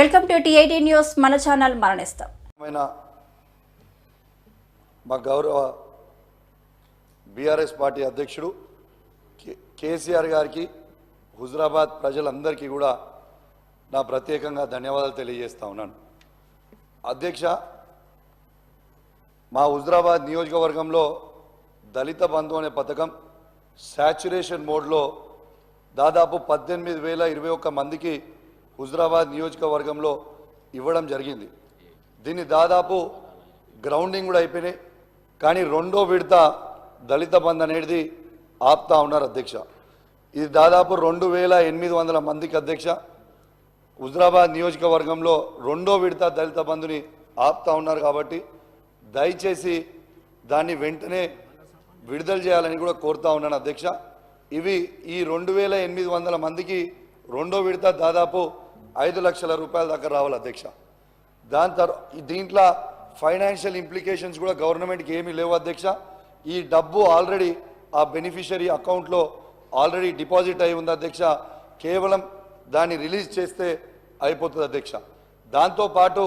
Welcome to TIT news. మన channel మరణిస్తాం. మా గౌరవ బీఆర్ఎస్ పార్టీ అధ్యక్షుడు కే- కేసీఆర్ గారికి హుజరాబాద్ ప్రజలందరికీ కూడా నా ప్రత్యేకంగా ధన్యవాదాలు తెలియజేస్తా ఉన్నాను. అధ్యక్ష మా హుజరాబాద్ నియోజకవర్గంలో దళిత బంధు అనే పథకం శాచురేషన్ మోడ్లో దాదాపు పద్దెనిమిది వేల ఇరవై ఒక్క మందికి హుజరాబాద్ నియోజకవర్గంలో ఇవ్వడం జరిగింది. దీన్ని దాదాపు గ్రౌండింగ్ కూడా అయిపోయినాయి. కానీ రెండో విడత దళిత బంధు అనేది ఆపుతా ఉన్నారు అధ్యక్ష. ఇది దాదాపు రెండు వేల ఎనిమిది వందల మందికి అధ్యక్ష. హుజరాబాద్ నియోజకవర్గంలో రెండో విడత దళిత బంధుని ఆపుతా ఉన్నారు కాబట్టి దయచేసి దాన్ని వెంటనే విడుదల చేయాలని కూడా కోరుతా ఉన్నాను అధ్యక్ష. ఇవి ఈ రెండు వేల ఎనిమిది వందల మందికి రెండో విడత దాదాపు ఐదు లక్షల రూపాయల దాకా రావాలి అధ్యక్ష. దాని తర్వాత దీంట్లో ఫైనాన్షియల్ ఇంప్లికేషన్స్ కూడా గవర్నమెంట్కి ఏమీ లేవు అధ్యక్ష. ఈ డబ్బు ఆల్రెడీ ఆ బెనిఫిషరీ అకౌంట్లో ఆల్రెడీ డిపాజిట్ అయి ఉంది అధ్యక్ష. కేవలం దాన్ని రిలీజ్ చేస్తే అయిపోతుంది అధ్యక్ష. దాంతోపాటు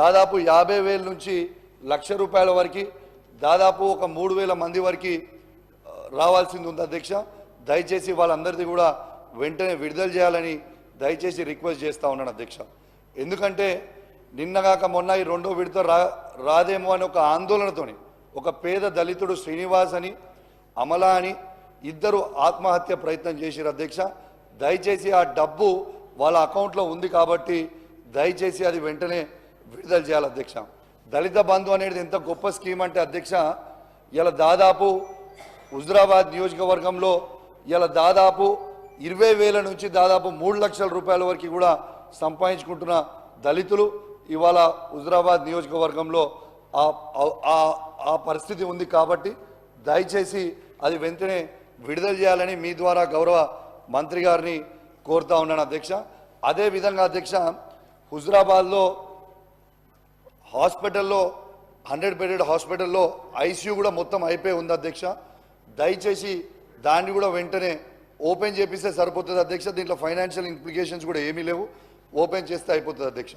దాదాపు యాభై వేల నుంచి లక్ష రూపాయల వరకు దాదాపు ఒక మూడు వేల మంది వరకు రావాల్సింది ఉంది అధ్యక్ష. దయచేసి వాళ్ళందరిది కూడా వెంటనే విడుదల చేయాలని దయచేసి రిక్వెస్ట్ చేస్తా ఉన్నాను అధ్యక్ష. ఎందుకంటే నిన్నగాక మొన్న ఈ రెండో విడత రా రాదేమో అని ఒక ఆందోళనతోని ఒక పేద దళితుడు శ్రీనివాస్ అని అమల అని ఇద్దరు ఆత్మహత్య ప్రయత్నం చేసిరు అధ్యక్ష. దయచేసి ఆ డబ్బు వాళ్ళ అకౌంట్లో ఉంది కాబట్టి దయచేసి అది వెంటనే విడుదల చేయాలి అధ్యక్ష. దళిత బంధు అనేది ఎంత గొప్ప స్కీమ్ అంటే అధ్యక్ష ఇలా దాదాపు హుజరాబాద్ నియోజకవర్గంలో ఇలా దాదాపు ఇరవై వేల నుంచి దాదాపు మూడు లక్షల రూపాయల వరకు కూడా సంపాదించుకుంటున్న దళితులు ఇవాళ హుజరాబాద్ నియోజకవర్గంలో ఆ- ఆ- పరిస్థితి ఉంది కాబట్టి దయచేసి అది వెంటనే విడుదల చేయాలని మీ ద్వారా గౌరవ మంత్రి గారిని కోరుతా ఉన్నాను అధ్యక్ష. అదే విధంగా అధ్యక్ష హుజరాబాద్లో హాస్పిటల్లో హండ్రెడ్ బెడెడ్ హాస్పిటల్లో ఐసీయూ కూడా మొత్తం అయిపోయి ఉంది అధ్యక్ష. దయచేసి దాన్ని కూడా వెంటనే ఓపెన్ చేపిస్తే సరిపోతుంది అధ్యక్ష. దీంట్లో ఫైనాన్షియల్ ఇంప్లికేషన్స్ కూడా ఏమీ లేవు. ఓపెన్ చేస్తే అయిపోతుంది అధ్యక్ష.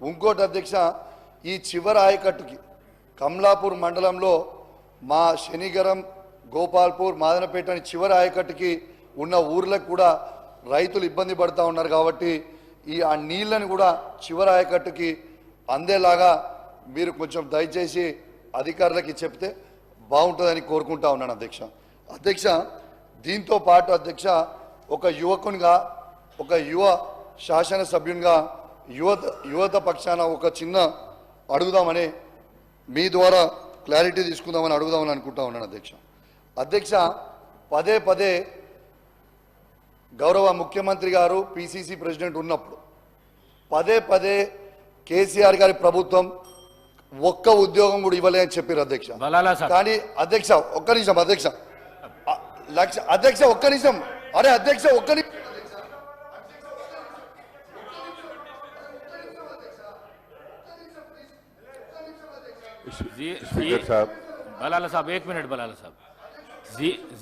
ఇంకోటి అధ్యక్ష ఈ చివరి ఆయకట్టుకి కమలాపూర్ మండలంలో మా శనిగరం గోపాల్పూర్ మాదనపేట అని చివరి ఆయకట్టుకి ఉన్న ఊర్లకు కూడా రైతులు ఇబ్బంది పడుతూ ఉన్నారు కాబట్టి ఈ ఆ నీళ్ళని కూడా చివరి ఆయకట్టుకి అందేలాగా మీరు కొంచెం దయచేసి అధికారులకి చెప్తే బాగుంటుందని కోరుకుంటా ఉన్నాను అధ్యక్ష. అధ్యక్ష దీంతో పాటు అధ్యక్ష ఒక యువకునిగా ఒక యువ శాసనసభ్యునిగా యువత యువత పక్షాన ఒక చిన్న అడుగుదామని మీ ద్వారా క్లారిటీ తీసుకుందామని అడుగుదామని అనుకుంటా ఉన్నాను అధ్యక్ష. అధ్యక్ష పదే పదే గౌరవ ముఖ్యమంత్రి గారు పిసిసి ప్రెసిడెంట్ ఉన్నప్పుడు పదే పదే కేసీఆర్ గారి ప్రభుత్వం ఒక్క ఉద్యోగం కూడా ఇవ్వలే అని చెప్పారు అధ్యక్ష కానీ అధ్యక్ష ఒక్క నిమిషం అధ్యక్ష. లక్ష అధ్యక్ష ఒక్క నిమిషం. అరే అధ్యక్ష ఒక్క సాబ్. బలాల సాబ్ ఏక్ మినిట్ బలాల సాబ్.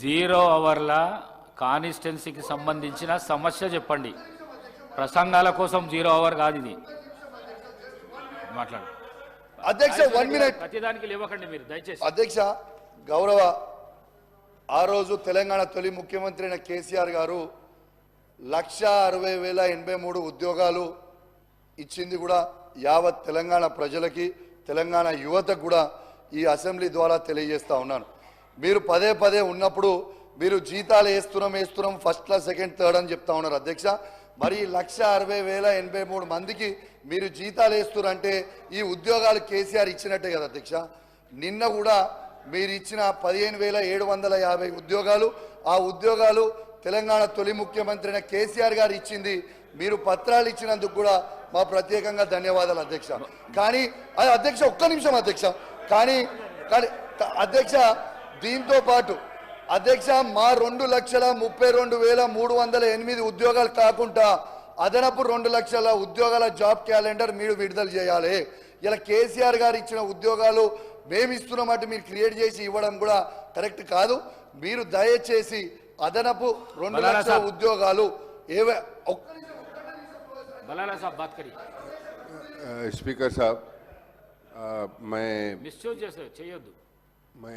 జీరో అవర్ల కాన్స్టిట్యున్సీకి సంబంధించిన సమస్య చెప్పండి. ప్రసంగాల కోసం జీరో అవర్ కాదు ఇది. మాట్లాడు. అధ్యక్ష వన్ మినిట్. ప్రతిదానికి లేవకండి మీరు దయచేసి. అధ్యక్ష గౌరవ రోజు తెలంగాణ తొలి ముఖ్యమంత్రి అయిన కేసీఆర్ గారు లక్ష అరవై వేల ఎనభై మూడు ఉద్యోగాలు ఇచ్చింది కూడా యావత్ తెలంగాణ ప్రజలకి తెలంగాణ యువతకు కూడా ఈ అసెంబ్లీ ద్వారా తెలియజేస్తూ ఉన్నాను. మీరు పదే పదే ఉన్నప్పుడు మీరు జీతాలు వేస్తున్నాం వేస్తున్నాం ఫస్ట్ క్లాస్ సెకండ్ థర్డ్ అని చెప్తా ఉన్నారు అధ్యక్ష. మరి లక్ష అరవై వేల ఎనభై మూడు మందికి మీరు జీతాలు వేస్తున్నారంటే ఈ ఉద్యోగాలు కేసీఆర్ ఇచ్చినట్టే కదా అధ్యక్ష. నిన్న కూడా మీరు ఇచ్చిన పదిహేను వేల ఏడు వందల యాభై ఉద్యోగాలు ఆ ఉద్యోగాలు తెలంగాణ తొలి ముఖ్యమంత్రి అయిన కేసీఆర్ గారు ఇచ్చింది. మీరు పత్రాలు ఇచ్చినందుకు కూడా మా ప్రత్యేకంగా ధన్యవాదాలు అధ్యక్ష. కానీ అది అధ్యక్ష ఒక్క నిమిషం అధ్యక్ష. కానీ కానీ అధ్యక్ష దీంతో పాటు అధ్యక్ష మా రెండు లక్షల ముప్పై రెండు వేల మూడు వందల ఎనిమిది ఉద్యోగాలు కాకుండా అదనపు రెండు లక్షల ఉద్యోగాల జాబ్ క్యాలెండర్ మీరు విడుదల చేయాలి. ఇలా కేసీఆర్ గారు ఇచ్చిన ఉద్యోగాలు మేము ఇస్తున్నామంటే మీరు క్రియేట్ చేసి ఇవ్వడం కూడా కరెక్ట్ కాదు మీరు దయచేసి అదనపు రెండు బలానా లక్షల సాబ్. ఉద్యోగాలు ఏవే ఒక్క బలాలా సాబ్ బాత్ కరి अ, स्पीकर साहब अ, मैं మిస్యూజ్ చేసే చేయొద్దు मैं